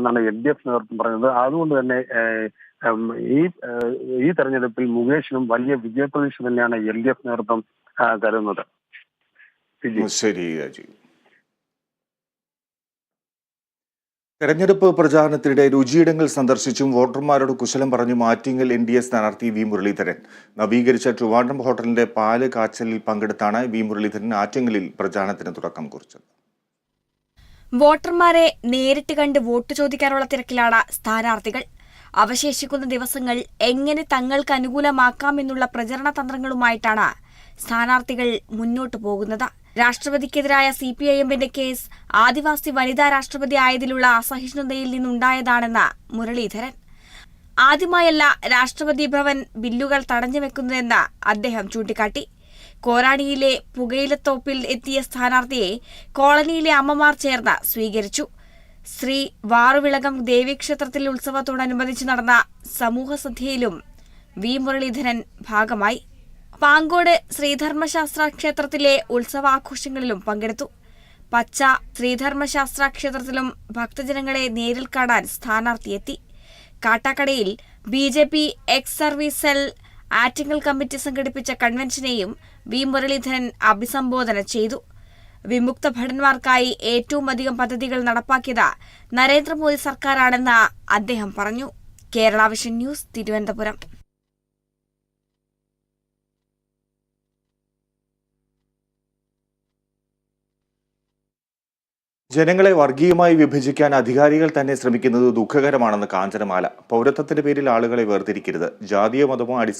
എന്നാണ് L D F നേതൃത്വം പറയുന്നത്. അതുകൊണ്ട് തന്നെ ഈ ഈ തെരഞ്ഞെടുപ്പിൽ മുകേഷിനും വലിയ വിജയപ്രതീക്ഷ തന്നെയാണ് എൽ ഡി എഫ് നേതൃത്വം തരുന്നത്. തെരഞ്ഞെടുപ്പ് പ്രചാരണത്തിനിടെ രുചിയിടങ്ങൾ സന്ദർശിച്ചും വോട്ടർമാരോട് കുശലം പറഞ്ഞു ആറ്റിങ്ങൽ എൻ ഡി എ സ്ഥാനാർത്ഥി വി മുരളീധരൻ. നവീകരിച്ച ട്രിവാൻഡ്രം ഹോട്ടലിന്റെ പാൽ കാച്ചലിൽ പങ്കെടുത്താണ് വി മുരളീധരൻ ആറ്റിങ്ങലിൽ പ്രചാരണത്തിന് തുടക്കം കുറിച്ചത്. വോട്ടർമാരെ നേരിട്ട് കണ്ട് വോട്ട് ചോദിക്കാനുള്ള തിരക്കിലാണ് സ്ഥാനാർത്ഥികൾ. അവശേഷിക്കുന്ന ദിവസങ്ങൾ എങ്ങനെ തങ്ങൾക്ക് അനുകൂലമാക്കാമെന്നുള്ള പ്രചരണ തന്ത്രങ്ങളുമായിട്ടാണ് സ്ഥാനാർത്ഥികൾ മുന്നോട്ടു പോകുന്നത്. രാഷ്ട്രപതിക്കെതിരായ സി പി ഐ എമ്മിന്റെ കേസ് ആദിവാസി വനിതാ രാഷ്ട്രപതി ആയതിലുള്ള അസഹിഷ്ണുതയിൽ നിന്നുണ്ടായതാണെന്ന് മുരളീധരൻ. ആദ്യമായല്ല രാഷ്ട്രപതി ഭവൻ ബില്ലുകൾ തടഞ്ഞു തടഞ്ഞുവെക്കുന്നതെന്ന് അദ്ദേഹം ചൂണ്ടിക്കാട്ടി. കോരാണിയിലെ പുകയിലത്തോപ്പിൽ എത്തിയ സ്ഥാനാർത്ഥിയെ കോളനിയിലെ അമ്മമാർ ചേർന്ന് സ്വീകരിച്ചു. ശ്രീ വാറുവിളകം ദേവീക്ഷേത്രത്തിലെ ഉത്സവത്തോടനുബന്ധിച്ച് നടന്ന സമൂഹസദ്യയിലും വി മുരളീധരൻ ഭാഗമായി. പാങ്കോട് ശ്രീധർമ്മശാസ്ത്ര ക്ഷേത്രത്തിലെ ഉത്സവാഘോഷങ്ങളിലും പങ്കെടുത്തു. പച്ച ശ്രീധർമ്മശാസ്ത്ര ക്ഷേത്രത്തിലും ഭക്തജനങ്ങളെ നേരിൽ കാണാൻ സ്ഥാനാർത്ഥിയെത്തി. കാട്ടാക്കടയിൽ B J P ex service cell Attingal committee സംഘടിപ്പിച്ച കൺവെൻഷനെയും വി മുരളീധരൻ അഭിസംബോധന ചെയ്തു. വിമുക്ത ഭടന്മാർക്കായി ഏറ്റവും അധികം പദ്ധതികൾ നടപ്പാക്കിയത് നരേന്ദ്രമോദി സർക്കാരാണെന്ന് അദ്ദേഹം പറഞ്ഞു. Kerala vision news Thiruvananthapuram. ജനങ്ങളെ വർഗീയമായി വിഭജിക്കാൻ അധികാരികൾ തന്നെ ശ്രമിക്കുന്നത് ദുഃഖകരമാണെന്ന് കാഞ്ചനമാല. പൗരത്വത്തിന്റെ പേരിൽ ആളുകളെ വേർതിരിക്കരുത്. ജാതിയോ മതമോ അടിസ്ഥാന